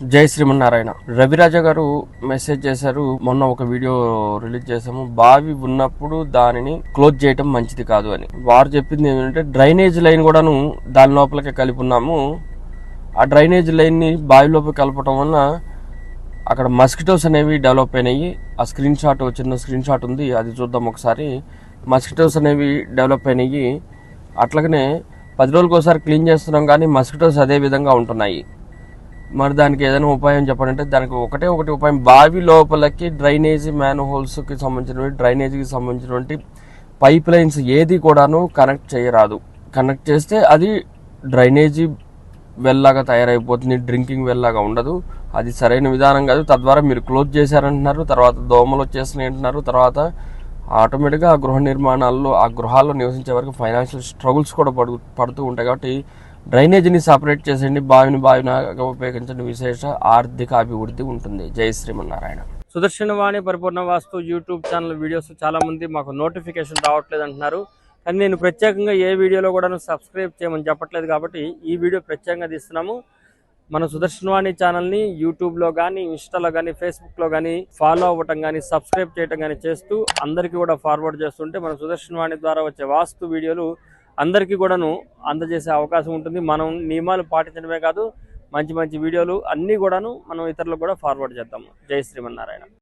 జై శ్రీమన్నారాయణ. రవిరాజ గారు మెసేజ్ చేశారు మొన్న ఒక వీడియో రిలీజ్ చేసాము బావి ఉన్నప్పుడు దానిని క్లోజ్ చేయటం మంచిది కాదు అని. వారు చెప్పింది ఏంటంటే డ్రైనేజ్ లైన్ కూడాను దాని లోపలికి కలిపి ఉన్నాము. ఆ డ్రైనేజ్ లైన్ని బావి లోపలికి కలపటం వలన అక్కడ మస్కిటోస్ అనేవి డెవలప్ అయినాయి. ఆ స్క్రీన్ షాట్ చిన్న స్క్రీన్ షాట్ ఉంది అది చూద్దాం ఒకసారి. మస్కిటోస్ అనేవి డెవలప్ అయినాయి. అట్లాగనే పది రోజులకు ఒకసారి క్లీన్ చేస్తున్నాం కానీ మస్కిటోస్ అదే విధంగా ఉంటున్నాయి. మరి దానికి ఏదైనా ఉపాయం చెప్పాలంటే దానికి ఒకటే ఒకటి ఉపాయం. బావి లోపలికి డ్రైనేజీ మ్యాన్ హోల్స్కి సంబంధించినటువంటి డ్రైనేజీకి సంబంధించినటువంటి పైప్ లైన్స్ ఏది కూడాను కనెక్ట్ చేయరాదు. కనెక్ట్ చేస్తే అది డ్రైనేజీ వెల్లాగా తయారైపోతుంది డ్రింకింగ్ వెల్లాగా ఉండదు. అది సరైన విధానం కాదు. తద్వారా మీరు క్లోజ్ చేశారంటున్నారు తర్వాత దోమలు వచ్చేస్తున్నాయి అంటున్నారు తర్వాత ఆటోమేటిక్గా ఆ గృహ నిర్మాణాల్లో ఆ గృహాల్లో నివసించే వరకు ఫైనాన్షియల్ స్ట్రగుల్స్ కూడా పడు పడుతూ ఉంటాయి. కాబట్టి డ్రైనేజీని సపరేట్ చేసేయండి బావిని బావినగా ఉపయోగించండి విశేష ఆర్థిక అభివృద్ధి ఉంటుంది. జై శ్రీమన్నారాయణ. సుదర్శన వాణి పరిపూర్ణ వాస్తు యూట్యూబ్ ఛానల్ వీడియోస్ చాలా మంది మాకు నోటిఫికేషన్ రావట్లేదు అంటున్నారు. కానీ నేను ప్రత్యేకంగా ఏ వీడియోలో కూడా సబ్స్క్రైబ్ చేయమని చెప్పట్లేదు కాబట్టి ఈ వీడియో ప్రత్యేకంగా తీస్తున్నాము. మన సుదర్శనవాణి ఛానల్ని యూట్యూబ్లో కానీ ఇన్స్టాలో కానీ ఫేస్బుక్లో కానీ ఫాలో అవ్వటం కానీ సబ్స్క్రైబ్ చేయటం కానీ చేస్తూ అందరికీ కూడా ఫార్వర్డ్ చేస్తుంటే మన సుదర్శనవాణి ద్వారా వచ్చే వాస్తు వీడియోలు అందరికీ కూడాను అందజేసే అవకాశం ఉంటుంది. మనం నియమాలు పాటించడమే కాదు మంచి మంచి వీడియోలు అన్నీ కూడాను మనం ఇతరులకు కూడా ఫార్వర్డ్ చేద్దాము. జై శ్రీమన్నారాయణ.